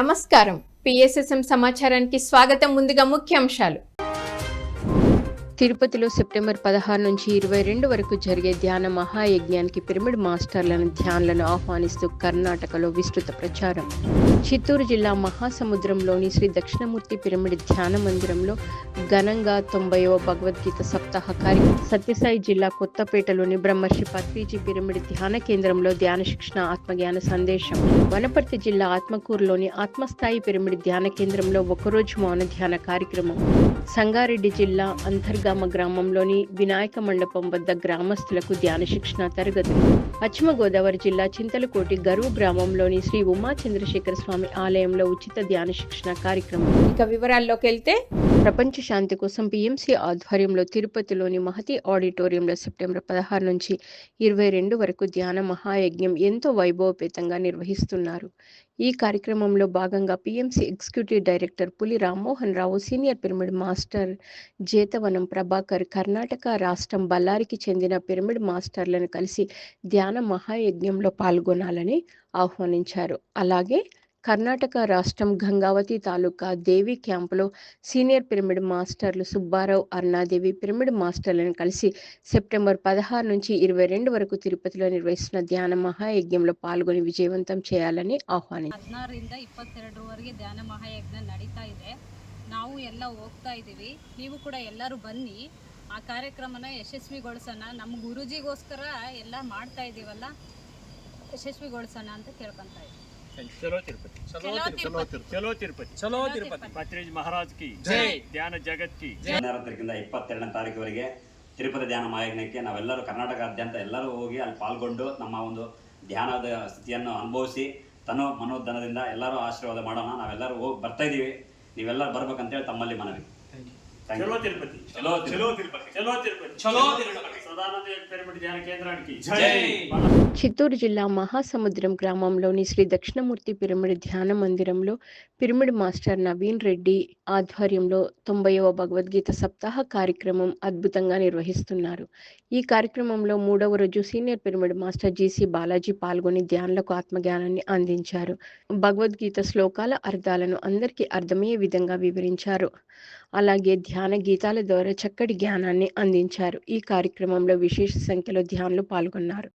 నమస్కారం. పిఎస్ఎస్ఎం సమాచారానికి స్వాగతం. ముందుగా ముఖ్యాంశాలు. తిరుపతిలో సెప్టెంబర్ పదహారు నుంచి ఇరవై రెండు వరకు జరిగే ధ్యాన మహాయజ్ఞానికి పిరమిడ్ మాస్టర్లను ధ్యానులను ఆహ్వానిస్తూ కర్ణాటకలో విస్తృత ప్రచారం. చిత్తూరు జిల్లా మహాసముద్రంలోని శ్రీ దక్షిణమూర్తి పిరమిడ్ ధ్యాన మందిరంలో ఘనంగా తొంభైవ భగవద్గీత సప్తాహ కార్యక్రమం సత్యసాయి జిల్లా కొత్తపేటలోని బ్రహ్మర్షి పత్రిజీ పిరమిడ్ ధ్యాన కేంద్రంలో ధ్యాన శిక్షణ ఆత్మజ్ఞాన సందేశం. వనపర్తి జిల్లా ఆత్మకూరులోని ఆత్మస్థాయి పిరమిడ్ ధ్యాన కేంద్రంలో ఒకరోజు మౌన ధ్యాన కార్యక్రమం. సంగారెడ్డి జిల్లా అంతర్గామ గ్రామంలోని వినాయక మండపం వద్ద గ్రామస్తులకు ధ్యాన శిక్షణ తరగతులు పశ్చిమ గోదావరి జిల్లా చింతలకోటి గరువు గ్రామంలోని శ్రీ ఉమా చంద్రశేఖర స్వామి ఆలయంలో ఉచిత ధ్యాన శిక్షణ కార్యక్రమం. ఇక వివరాల్లోకి వెళ్తే ప్రపంచ శాంతి కోసం పిఎంసి ఆధ్వర్యంలో తిరుపతిలోని మహతి ఆడిటోరియంలో సెప్టెంబర్ పదహారు నుంచి ఇరవై రెండు వరకు ధ్యాన మహాయజ్ఞం ఎంతో వైభవపేతంగా నిర్వహిస్తున్నారు. ఈ కార్యక్రమంలో భాగంగా PMC executive director Puli Rammohan Rao senior pyramid master Jetavanam Prabhakar Karnataka రాష్ట్రం బళ్ళారికి చెందిన పిరమిడ్ మాస్టర్లను కలిసి ధ్యాన మహాయజ్ఞంలో పాల్గొనాలని ఆహ్వానించారు. అలాగే కర్ణాటక రాష్ట్రం గంగావతి తాలూకా దేవి క్యాంపులో సీనియర్ పిరమిడ్ మాస్టర్లు సుబ్బారావు అరుణాదేవి పిరమిడ్ మాస్టర్లను కలిసి సెప్టెంబర్ పదహారు నుంచి ఇరవై రెండు వరకు తిరుపతిలో నిర్వహిస్తున్న ధ్యాన మహాయజ్ఞంలో పాల్గొని విజయవంతం చేయాలని ఆహ్వానించారు ಹದಿನಾರರಿಂದ ಇಪ್ಪತ್ತೆರಡರವರೆಗೆ ಧ್ಯಾನ ಮಹಾಯಜ್ಞ ನಡೀತಾ ಇದೆ ನಾವು ಎಲ್ಲ ಹೋಗ್ತಾ ಇದ್ದೀವಿ ನೀವು ಕೂಡ ಎಲ್ಲರೂ ಬನ್ನಿ ಆ ಕಾರ್ಯಕ್ರಮನ ಯಶಸ್ವಿಗೊಳಿಸೋಣ ನಮ್ಮ ಗುರುಜಿಗೋಸ್ಕರ ಎಲ್ಲ ಮಾಡ್ತಾ ಇದ್ದೀವಲ್ಲ ಯಶಸ್ವಿಗೊಳಿಸೋಣ ಅಂತ ಕೇಳ್ಕೊತಾ ಇದ್ದೀವಿ ಚಲೋ ಚಲೋ ಚಲೋ ತಿರುಪತಿ ಪತ್ರೇಜ್ ಮಹಾರಾಜ್ ಕಿ ಜೈ ಧ್ಯಾನ ಜಗತ್ ಕಿ ಹದಿನಾರರಿಂದ ಇಪ್ಪತ್ತೆರಡನೇ ತಾರೀಕುವರೆಗೆ ತಿರುಪತಿ ಧ್ಯಾನ ಮಾಯಜ್ಞಕ್ಕೆ ನಾವೆಲ್ಲರೂ ಕರ್ನಾಟಕಾದ್ಯಂತ ಎಲ್ಲರೂ ಹೋಗಿ ಅಲ್ಲಿ ಪಾಲ್ಗೊಂಡು ನಮ್ಮ ಒಂದು ಧ್ಯಾನದ ಸ್ಥಿತಿಯನ್ನು ಅನುಭವಿಸಿ ತನ್ನ ಮನೋಧನದಿಂದ ಎಲ್ಲರೂ ಆಶೀರ್ವಾದ ಮಾಡೋಣ ನಾವೆಲ್ಲರೂ ಹೋಗಿ ಬರ್ತಾ ಇದೀವಿ ನೀವೆಲ್ಲರೂ ಬರ್ಬೇಕಂತೇಳಿ ತಮ್ಮಲ್ಲಿ ಮನವಿ ಚಲೋ ತಿರುಪತಿ ಚಲೋ ತಿರುಪತಿ ಚಲೋ ತಿರುಪತಿ ಚಲೋ ತಿರುಪತಿ చిత్తూరు జిల్లా మహాసముద్రం గ్రామంలోని శ్రీ దక్షిణమూర్తి పిరమిడ్ ధ్యాన మందిరంలో పిరమిడ్ మాస్టర్ నవీన్ రెడ్డి ఆధ్వర్యంలో తొంభైవ భగవద్గీత సప్తాహ కార్యక్రమం అద్భుతంగా నిర్వహిస్తున్నారు. ఈ కార్యక్రమంలో మూడవ రోజు senior pyramid master GC Balaji పాల్గొని ధ్యానులకు ఆత్మజ్ఞానాన్ని అందించారు. భగవద్గీత శ్లోకాల అర్థాలను అందరికీ అర్థమయ్యే విధంగా వివరించారు. అలాగే ధ్యాన గీతాల ద్వారా చక్కటి జ్ఞానాన్ని అందించారు. ఈ కార్యక్రమంలో విశేష సంఖ్యలో ధ్యానులు పాల్గొన్నారు.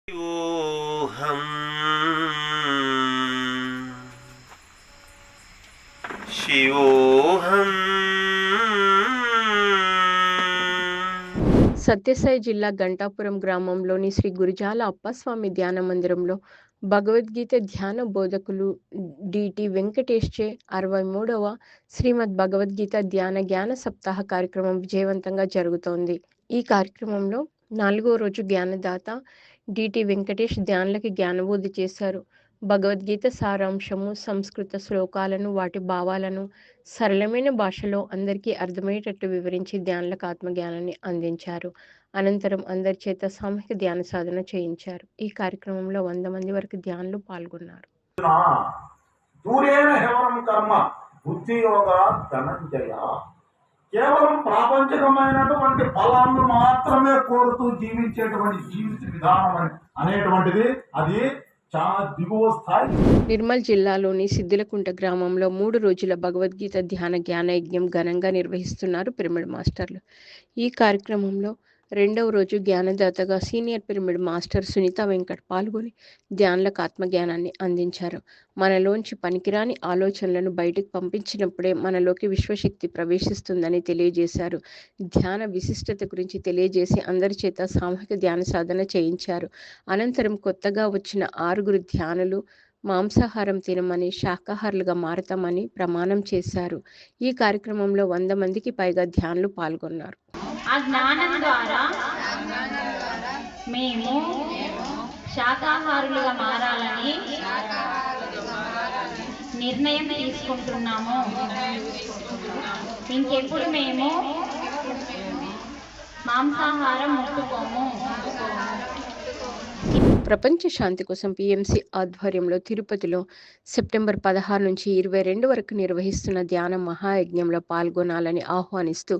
సత్యసాయి జిల్లా గంటాపురం గ్రామంలోని శ్రీ గురుజాల అప్పస్వామి ధ్యాన మందిరంలో భగవద్గీత ధ్యాన బోధకులు డిటి వెంకటేష్చే అరవై మూడవ శ్రీమద్ భగవద్గీత ధ్యాన జ్ఞాన సప్తాహ కార్యక్రమం విజయవంతంగా జరుగుతోంది. ఈ కార్యక్రమంలో నాలుగో రోజు జ్ఞానదాత డిటి వెంకటేష్ ధ్యానులకి జ్ఞానబోధి చేశారు. భగవద్గీత సారాంశము సంస్కృత శ్లోకాలను వాటి భావాలను సరళమైన భాషలో అందరికీ అర్థమయ్యేటట్టు వివరించి ధ్యానులకు ఆత్మజ్ఞానాన్ని అందించారు. అనంతరం అందరి చేత సామూహిక ధ్యాన సాధన చేయించారు. ఈ కార్యక్రమంలో వంద మంది వరకు ధ్యానులు పాల్గొన్నారు. దూరేణ హేవరం కర్మ బుద్ధియోగ ధనంజయ. కేవలం ప్రాపంచికమైనటువంటి ఫలాలను మాత్రమే కోరుతూ జీవించేటువంటి జీవిత విధానం అని- అనేటువంటిది అది నిర్మల్ జిల్లాలోని సిద్దిలకుంట గ్రామంలో మూడు రోజుల భగవద్గీత ధ్యాన జ్ఞాన యజ్ఞం ఘనంగా నిర్వహిస్తున్నారు పిరమిడ్ మాస్టర్లు. ఈ కార్యక్రమంలో రెండవ రోజు జ్ఞానదాతగా senior pyramid master Sunitha Venkat పాల్గొని ధ్యానులకు ఆత్మజ్ఞానాన్ని అందించారు. మనలోంచి పనికిరాని ఆలోచనలను బయటకు పంపించినప్పుడే మనలోకి విశ్వశక్తి ప్రవేశిస్తుందని తెలియజేశారు. ధ్యాన విశిష్టత గురించి తెలియజేసి అందరి చేత సామూహిక ధ్యాన సాధన చేయించారు. అనంతరం కొత్తగా వచ్చిన ఆరుగురు ధ్యానులు మాంసాహారం తినమని శాకాహారులుగా మారతామని ప్రమాణం చేశారు. ఈ కార్యక్రమంలో వంద మందికి పైగా ధ్యానులు పాల్గొన్నారు. ఆ జ్ఞానం ద్వారా మేము శాకాహారులుగా మారాలని నిర్ణయం తీసుకుంటున్నాము. ఇంకెప్పుడు మేము మాంసాహారం ముట్టుకోము. ప్రపంచ శాంతి కోసం పిఎంసి ఆధ్వర్యంలో తిరుపతిలో సెప్టెంబర్ పదహారు నుంచి ఇరవై రెండు వరకు నిర్వహిస్తున్న ధ్యాన మహాయజ్ఞంలో పాల్గొనాలని ఆహ్వానిస్తూ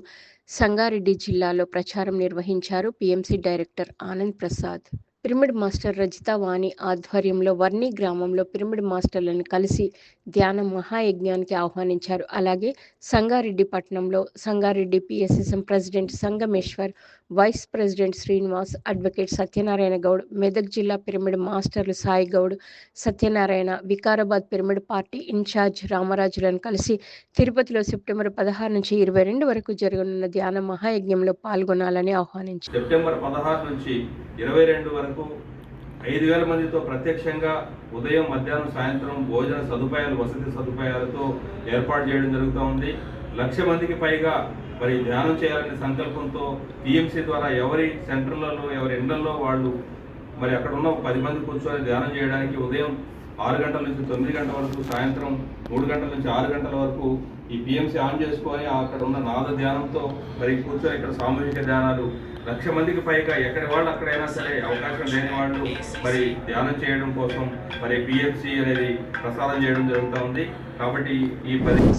సంగారెడ్డి జిల్లాలో ప్రచారం నిర్వహించారు PMC director Anand Prasad. Pyramid master Rajitha Vani ఆధ్వర్యంలో వర్ణి గ్రామంలో పిరమిడ్ మాస్టర్లను కలిసి ధ్యాన మహాయజ్ఞానికి ఆహ్వానించారు. అలాగే సంగారెడ్డి పట్టణంలో Sangareddy PSSM president Sangameshwar vice president Srinivas advocate Satyanarayana Goud Medak జిల్లా పిరమిడ్ మాస్టర్లు Sai Goud Satyanarayana Vikarabad pyramid party in charge రామరాజులను కలిసి తిరుపతిలో సెప్టెంబర్ పదహారు నుంచి ఇరవై రెండు వరకు జరగనున్న ధ్యాన మహాయజ్ఞంలో పాల్గొనాలని ఆహ్వానించారు. సెప్టెంబర్ పదహారు నుంచి ఇరవై రెండు వరకు ఐదు వేల మందితో ప్రత్యక్షంగా ఉదయం మధ్యాహ్నం సాయంత్రం భోజన సదుపాయాలు వసతి సదుపాయాలతో ఏర్పాటు చేయడం జరుగుతూ ఉంది. లక్ష మందికి పైగా మరి ధ్యానం చేయాలనే సంకల్పంతో టీఎంసీ ద్వారా ఎవరి సెంటర్లలో ఎవరి ఎండల్లో వాళ్ళు మరి అక్కడ ఉన్న పది మంది కూర్చొని ధ్యానం చేయడానికి ఉదయం ఆరు గంటల నుంచి తొమ్మిది గంటల వరకు సాయంత్రం మూడు గంటల నుంచి ఆరు గంటల వరకు ఈ పిఎంసీ ఆన్ చేసుకొని అక్కడ ఉన్న నాద ధ్యానంతో మరి కూర్చొని ఇక్కడ సామూహిక ధ్యానాలు లక్ష మందికి పైగా ఎక్కడి వాళ్ళు అక్కడైనా సరే అవకాశం లేని వాళ్ళు మరి ధ్యానం చేయడం కోసం మరి పిఎఫ్సి అనేది ప్రసారం చేయడం జరుగుతూ ఉంది. కాబట్టి ఈ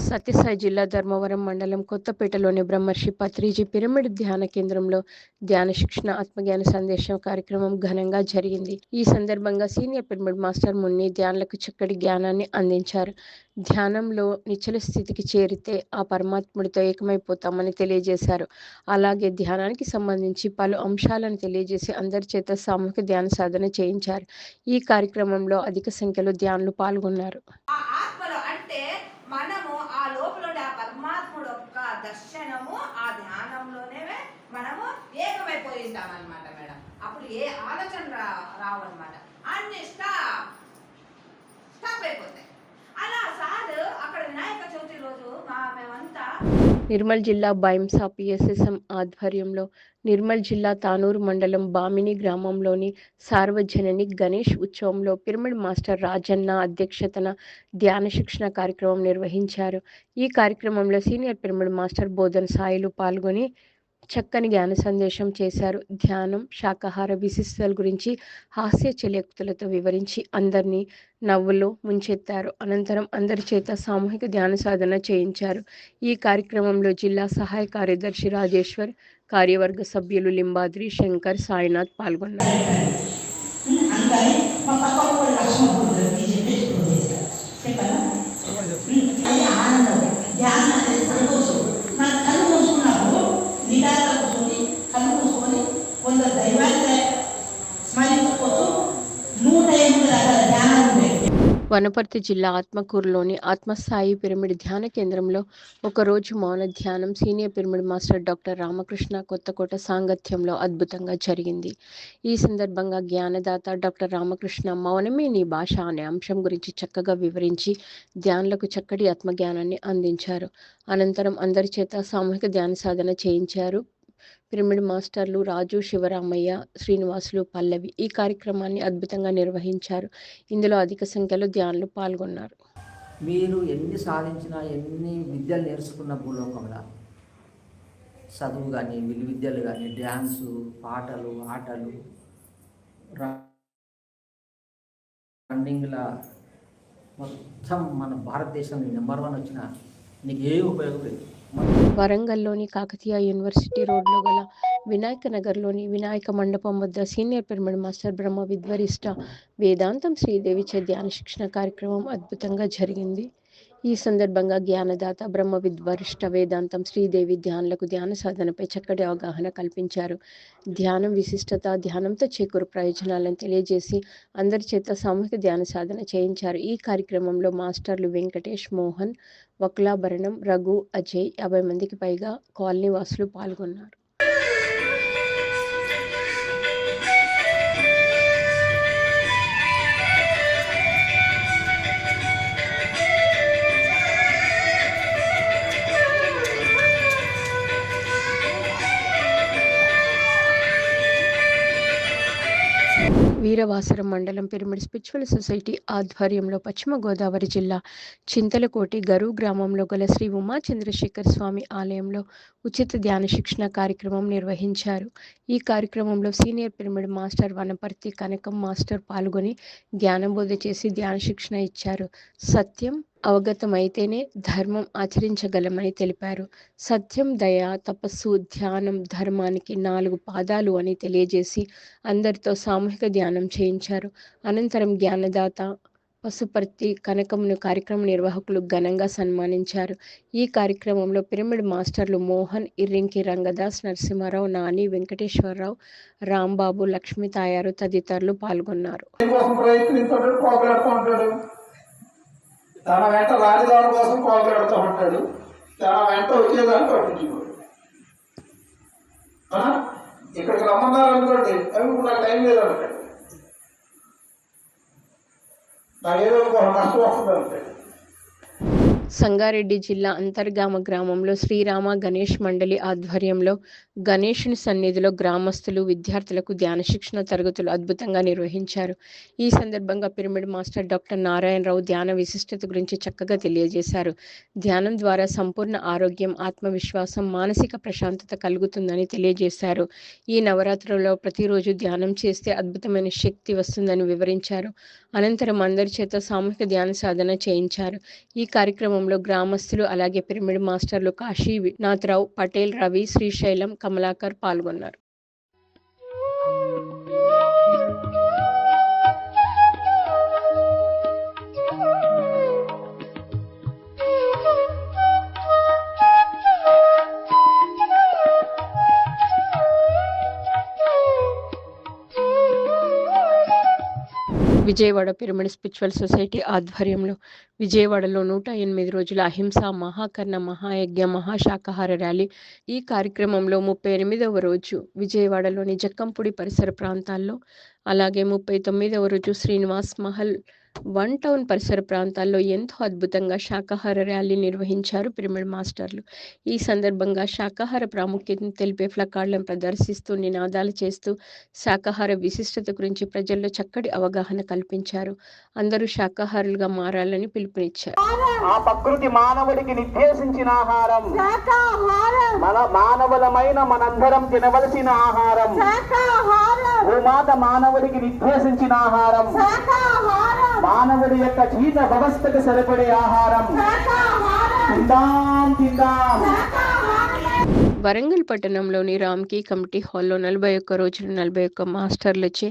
సత్యసాయి జిల్లా ధర్మవరం మండలం కొత్తపేటలోని బ్రహ్మర్షి పత్రిజీ పిరమిడ్ ధ్యాన కేంద్రంలో ధ్యాన శిక్షణ ఆత్మజ్ఞాన సందేశం కార్యక్రమం ఘనంగా జరిగింది. ఈ సందర్భంగా సీనియర్ పిరమిడ్ మాస్టర్ మున్ని ధ్యానులకు చక్కటి జ్ఞానాన్ని అందించారు. ధ్యానంలో నిచ్చల స్థితికి చేరితే ఆ పరమాత్ముడితో ఏకమైపోతామని తెలియజేశారు. అలాగే ధ్యానానికి సంబంధించి పలు అంశాలను తెలియజేసి అందరి చేత సామూహిక ధ్యాన సాధన చేయించారు. ఈ కార్యక్రమంలో అధిక సంఖ్యలో ధ్యానులు పాల్గొన్నారు. అంటే మనము ఆ లోపల ఆ పరమాత్ముడు యొక్క దర్శనము ఆ ధ్యానంలోనే మనము ఏకమైపోయి ఉంటాం అనమాట మేడం. అప్పుడు ఏ ఆలోచన రా రావు అనమాట నిర్మల్ జిల్లా బైంసా పిఎస్ఎస్ఎం ఆధ్వర్యంలో నిర్మల్ జిల్లా తానూరు మండలం బామిని గ్రామంలోని సార్వజనని గణేష్ ఉత్సవంలో పిరమిడ్ మాస్టర్ రాజన్న అధ్యక్షతన ధ్యాన శిక్షణ కార్యక్రమం నిర్వహించారు. ఈ కార్యక్రమంలో senior pyramid master Bodhan Sailu పాల్గొని చక్కని జ్ఞాన సందేశం చేశారు. ధ్యానం శాకాహార విశిష్టల గురించి హాస్య చెలియక్తులతో వివరించి అందరినీ నవ్వులో ముంచెత్తారు. అనంతరం అందరి చేత సామూహిక ధ్యాన సాధన చేయించారు. ఈ కార్యక్రమంలో జిల్లా సహాయ కార్యదర్శి రాజేశ్వర్ కార్యవర్గ సభ్యులు లింబాద్రి శంకర్ సాయినాథ్ పాల్గొన్నారు. వనపర్తి జిల్లా ఆత్మకూరులోని ఆత్మస్థాయి పిరమిడ్ ధ్యాన కేంద్రంలో ఒకరోజు మౌన ధ్యానం senior pyramid master doctor Ramakrishna Kothakota సాంగత్యంలో అద్భుతంగా జరిగింది. ఈ సందర్భంగా జ్ఞానదాత డాక్టర్ రామకృష్ణ మౌనమే నీ భాష అనే అంశం గురించి చక్కగా వివరించి ధ్యానులకు చక్కటి ఆత్మజ్ఞానాన్ని అందించారు. అనంతరం అందరి చేత సామూహిక ధ్యాన సాధన చేయించారు. పిరమిడ్ మాస్టర్లు రాజు శివరామయ్య శ్రీనివాసులు పల్లవి ఈ కార్యక్రమాన్ని అద్భుతంగా నిర్వహించారు. ఇందులో అధిక సంఖ్యలో ధ్యానులు పాల్గొన్నారు. మీరు ఎన్ని సాధించినా ఎన్ని విద్యలు నేర్చుకున్న భూలోకంలో చదువు కానీ విలు విద్యలు కానీ డ్యాన్సు పాటలు ఆటలు ర- రన్నింగ్ల మొత్తం మన భారతదేశంలో నెంబర్ వన్ వచ్చిన నీకు ఏ ఉపయోగం లేదు. వరంగల్లోని కాకతీయ యూనివర్సిటీ రోడ్లో గల వినాయక నగర్లోని వినాయక మండపం వద్ద సీనియర్ పిరమిడ్ మాస్టర్ బ్రహ్మ విద్వరిష్ట వేదాంతం శ్రీదేవి చే ధ్యాన శిక్షణ కార్యక్రమం అద్భుతంగా జరిగింది. ఈ సందర్భంగా జ్ఞానదాత బ్రహ్మ విద్వరిష్ట వేదాంతం శ్రీదేవి ధ్యానులకు ధ్యాన సాధనపై చక్కటి అవగాహన కల్పించారు. ధ్యానం విశిష్టత ధ్యానంతో చేకూరు ప్రయోజనాలను తెలియజేసి అందరి చేత సామూహిక ధ్యాన సాధన చేయించారు. ఈ కార్యక్రమంలో మాస్టర్లు వెంకటేష్ మోహన్ వక్లాభరణం రఘు అజయ్ యాభై మందికి పైగా కాలనీ వాసులు పాల్గొన్నారు. వీరవాసరం మండలం పిరమిడ్ స్పిరిచువల్ సొసైటీ ఆధ్వర్యంలో పశ్చిమ గోదావరి జిల్లా చింతలకోటి గరు గ్రామంలో గల శ్రీ ఉమా చంద్రశేఖర్ స్వామి ఆలయంలో ఉచిత ధ్యాన శిక్షణ కార్యక్రమం నిర్వహించారు. ఈ కార్యక్రమంలో senior pyramid master Wanaparthy Kanakam master పాల్గొని జ్ఞానబోధ చేసి ధ్యాన శిక్షణ ఇచ్చారు. సత్యం అవగతమైతేనే ధర్మం ఆచరించగలమని తెలిపారు. సత్యం దయ తపస్సు ధ్యానం ధర్మానికి నాలుగు పాదాలు అని తెలియజేసి అందరితో సామూహిక ధ్యానం చేయించారు. అనంతరం జ్ఞానదాత పశుపర్తి కనకమును కార్యక్రమ నిర్వాహకులు ఘనంగా సన్మానించారు. ఈ కార్యక్రమంలో పిరమిడ్ మాస్టర్లు మోహన్ ఇర్రింకి రంగదాస్ నరసింహారావు నాని వెంకటేశ్వరరావు రాంబాబు లక్ష్మీ తాయారు తదితరులు పాల్గొన్నారు. తన వెంట రాజధాని కోసం కోగలాడుతూ ఉంటాడు. తన వెంట వచ్చేదాన్ని పట్టించుకోడు. ఇక్కడికి రమ్మన్నారు అనుకోండి. అవి ఇప్పుడు నాకు టైం లేదు అంటాడు. నాకు ఏదో ఒక నష్టం వస్తుంది అంటాడు సంగారెడ్డి జిల్లా అంతర్గామ గ్రామంలో శ్రీరామ గణేష్ మండలి ఆధ్వర్యంలో గణేషుని సన్నిధిలో గ్రామస్తులు విద్యార్థులకు ధ్యాన శిక్షణ తరగతులు అద్భుతంగా నిర్వహించారు. ఈ సందర్భంగా పిరమిడ్ మాస్టర్ డాక్టర్ నారాయణరావు ధ్యాన విశిష్టత గురించి చక్కగా తెలియజేశారు. ధ్యానం ద్వారా సంపూర్ణ ఆరోగ్యం ఆత్మవిశ్వాసం మానసిక ప్రశాంతత కలుగుతుందని తెలియజేశారు. ఈ నవరాత్రులలో ప్రతిరోజు ధ్యానం చేస్తే అద్భుతమైన శక్తి వస్తుందని వివరించారు. అనంతరం అందరి చేత సామూహిక ధ్యాన సాధన చేయించారు. ఈ కార్యక్రమం కార్యక్రమంలో గ్రామస్తులు అలాగే పిరమిడ్ మాస్టర్లు కాశీ నాథరావు పటేల్ రవి శ్రీశైలం కమలాకర్ పాల్గొన్నారు. విజయవాడ పిరమిడ్ స్పిరిచువల్ సొసైటీ ఆధ్వర్యంలో విజయవాడలో నూట ఎనిమిది రోజుల అహింస మహాకర్ణ మహాయజ్ఞ మహాశాకాహార ర్యాలీ ఈ కార్యక్రమంలో ముప్పై ఎనిమిదవ రోజు విజయవాడలోని జక్కంపూడి పరిసర ప్రాంతాల్లో అలాగే ముప్పై తొమ్మిదవ రోజు శ్రీనివాస్ మహల్ వన్ టౌన్ పరిసర ప్రాంతాల్లో ఎంతో అద్భుతంగా శాకాహార ర్యాలీ నిర్వహించారు పిరమిడ్ మాస్టర్లు. ఈ సందర్భంగా శాకాహార ప్రాముఖ్యతను తెలిపే ఫ్లకార్డులను ప్రదర్శిస్తూ నినాదాలు చేస్తూ శాకాహార విశిష్టత గురించి ప్రజల్లో చక్కటి అవగాహన కల్పించారు. అందరూ శాకాహారులుగా మారాలని పిలుపునిచ్చారు. ఆ ప్రకృతి మానవుడికి నిర్దేశించిన ఆహారం. మన మానవులమైన మనందరం తినవలసిన ఆహారం. భూమాత మానవుడికి నిర్దేశించిన ఆహారం. మానవుడి యొక్క జీవిత వ్యవస్థకు సరిపడే ఆహారం. తిందాం తిందాం. వరంగల్ పట్టణంలోని రామ్కీ కమిటీ హాల్లో నలభై ఒక్క రోజులు నలభై ఒక్క మాస్టర్లచే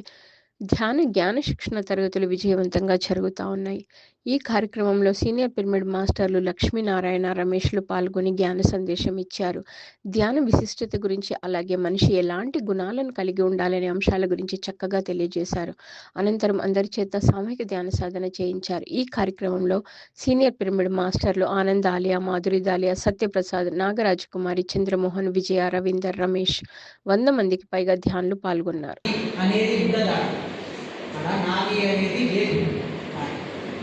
ధ్యాన జ్ఞాన శిక్షణ తరగతులు విజయవంతంగా జరుగుతూ ఉన్నాయి. ఈ కార్యక్రమంలో సీనియర్ పిరమిడ్ మాస్టర్లు లక్ష్మీనారాయణ రమేష్లు పాల్గొని జ్ఞాన సందేశం ఇచ్చారు. ధ్యాన విశిష్టత గురించి అలాగే మనిషి ఎలాంటి గుణాలను కలిగి ఉండాలనే అంశాల గురించి చక్కగా తెలియజేశారు. అనంతరం అందరి చేత సామూహిక ధ్యాన సాధన చేయించారు. ఈ కార్యక్రమంలో సీనియర్ పిరమిడ్ మాస్టర్లు ఆనంద్ ఆలియా మాధురి దాలియా సత్యప్రసాద్ నాగరాజ్ కుమారి చంద్రమోహన్ విజయ రవీందర్ రమేష్ వంద మందికి పైగా ధ్యానులు పాల్గొన్నారు. అనేది ఉండదా అక్కడ నాది అనేది లేదు.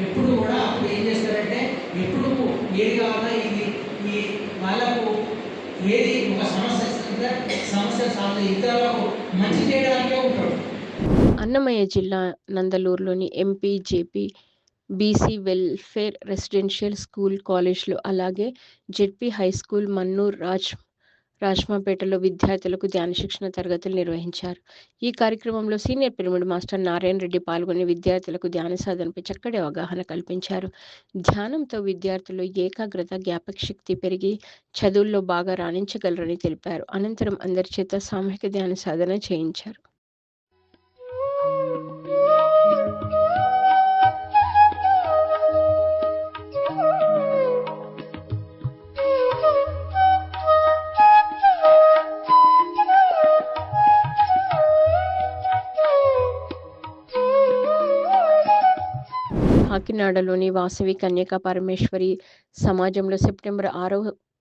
ఎప్పుడు కూడా అప్పుడు ఏం చేస్తారంటే ఎప్పుడు ఏది కావాలా ఇది ఈ వాళ్ళకు ఏది ఒక సమస్య సమస్య సాల్వ్ ఇతరులకు మంచి చేయడానికే ఉంటాడు. అన్నమయ్య జిల్లా నందలూరులోని MPJP BC welfare residential school కాలేజ్లో అలాగే ZP high school Mannur Raj రాజ్మాపేటలో విద్యార్థులకు ధ్యాన శిక్షణ తరగతులు నిర్వహించారు. ఈ కార్యక్రమంలో senior pyramid master Narayana Reddy పాల్గొని విద్యార్థులకు ధ్యాన సాధనపై చక్కటి అవగాహన కల్పించారు. ధ్యానంతో విద్యార్థులు ఏకాగ్రత జ్ఞాపక శక్తి పెరిగి చదువుల్లో బాగా రాణించగలరని తెలిపారు. అనంతరం అందరి చేత సామూహిక ధ్యాన సాధన చేయించారు. కాకినాడలోని వాసవి కన్యకా పరమేశ్వరి సమాజంలో సెప్టెంబర్ ఆరో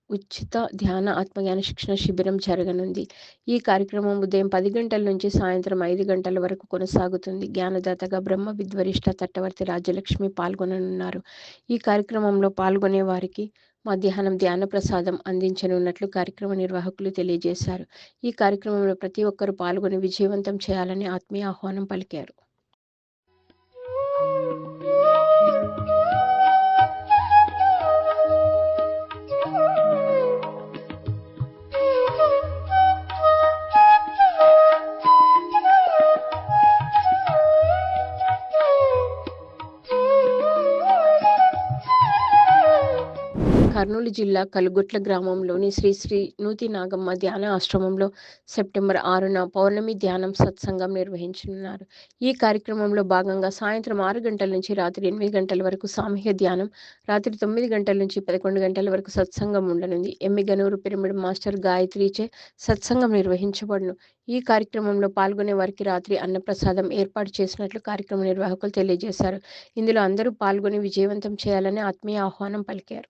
ఉచిత ధ్యాన ఆత్మజ్ఞాన శిక్షణ శిబిరం జరగనుంది. ఈ కార్యక్రమం ఉదయం పది గంటల నుంచి సాయంత్రం ఐదు గంటల వరకు కొనసాగుతుంది. జ్ఞానదాతగా బ్రహ్మ విద్వరిష్ట తట్టవర్తి రాజ్యలక్ష్మి పాల్గొననున్నారు. ఈ కార్యక్రమంలో పాల్గొనే వారికి మధ్యాహ్నం ధ్యాన ప్రసాదం అందించనున్నట్లు కార్యక్రమ నిర్వాహకులు తెలియజేశారు. ఈ కార్యక్రమంలో ప్రతి ఒక్కరూ పాల్గొని విజయవంతం చేయాలని ఆత్మీయ ఆహ్వానం పలికారు. కర్నూలు జిల్లా కలుగుట్ల గ్రామంలోని శ్రీ శ్రీ నూతి నాగమ్మ ధ్యాన ఆశ్రమంలో సెప్టెంబర్ ఆరున పౌర్ణమి ధ్యానం సత్సంగం నిర్వహించనున్నారు. ఈ కార్యక్రమంలో భాగంగా సాయంత్రం ఆరు గంటల నుంచి రాత్రి ఎనిమిది గంటల వరకు సామూహ్య ధ్యానం రాత్రి తొమ్మిది గంటల నుంచి పదకొండు గంటల వరకు సత్సంగం ఉండనుంది. ఎమ్మిగనూరు పిరమిడ్ మాస్టర్ గాయత్రిచే సత్సంగం నిర్వహించబడును. ఈ కార్యక్రమంలో పాల్గొనే వారికి రాత్రి అన్నప్రసాదం ఏర్పాటు చేసినట్లు కార్యక్రమ నిర్వాహకులు తెలియజేశారు. ఇందులో అందరూ పాల్గొని విజయవంతం చేయాలని ఆత్మీయ ఆహ్వానం పలికారు.